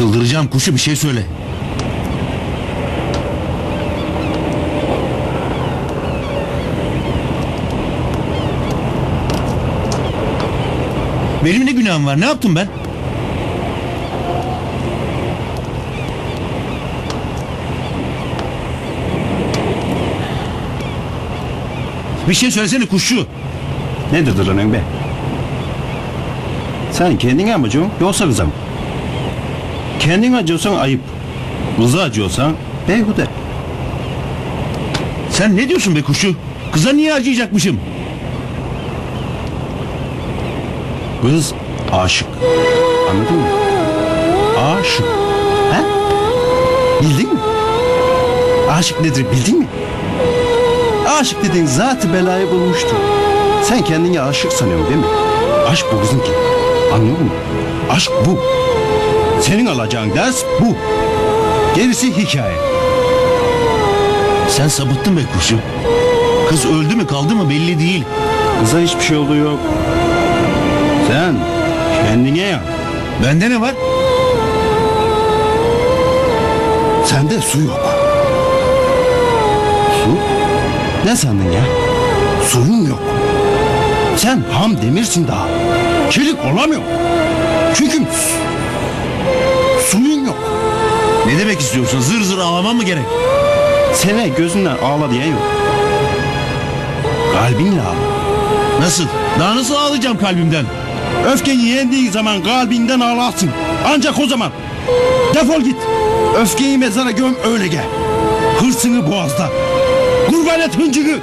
duyacağım kuşu bir şey söyle. Benim ne günahım var? Ne yaptım ben? Bir şey söylesene kuşçu. Ne dedin be? Sen kendine mi acıyorsun yoksa kıza mı? Kendin acıyorsan ayıp. Kıza acıyorsan beyhude. Sen ne diyorsun be kuşu? Kıza niye acıyacakmışım? Kız aşık. Anladın mı? Aşık. He? Bildin mi? Aşık nedir bildin mi? Aşık dediğin zatı belayı bulmuştur. Sen kendini aşık sanıyorsun değil mi? Aşk bu kızım ki. Anlıyor musun? Aşk bu. Senin alacağın ders bu. Gerisi hikaye. Sen sapıttın be kuşu. Kız öldü mü kaldı mı belli değil. Kıza hiçbir şey oldu yok. Sen kendine yan. Bende ne var? Sende su yok. Su? Ne sandın ya? Suyun yok. Sen ham demirsin daha. Çelik olamıyor. Çünkü istiyorsun? Zır zır ağlamam mı gerek? Sene gözünden ağla diye yok. Kalbinle ağla. Nasıl? Daha nasıl ağlayacağım kalbimden? Öfkeyi yendiği zaman kalbinden ağlarsın. Ancak o zaman. Defol git. Öfkeyi mezara göm öyle gel. Hırsını boğazda. Kurban et hıncını.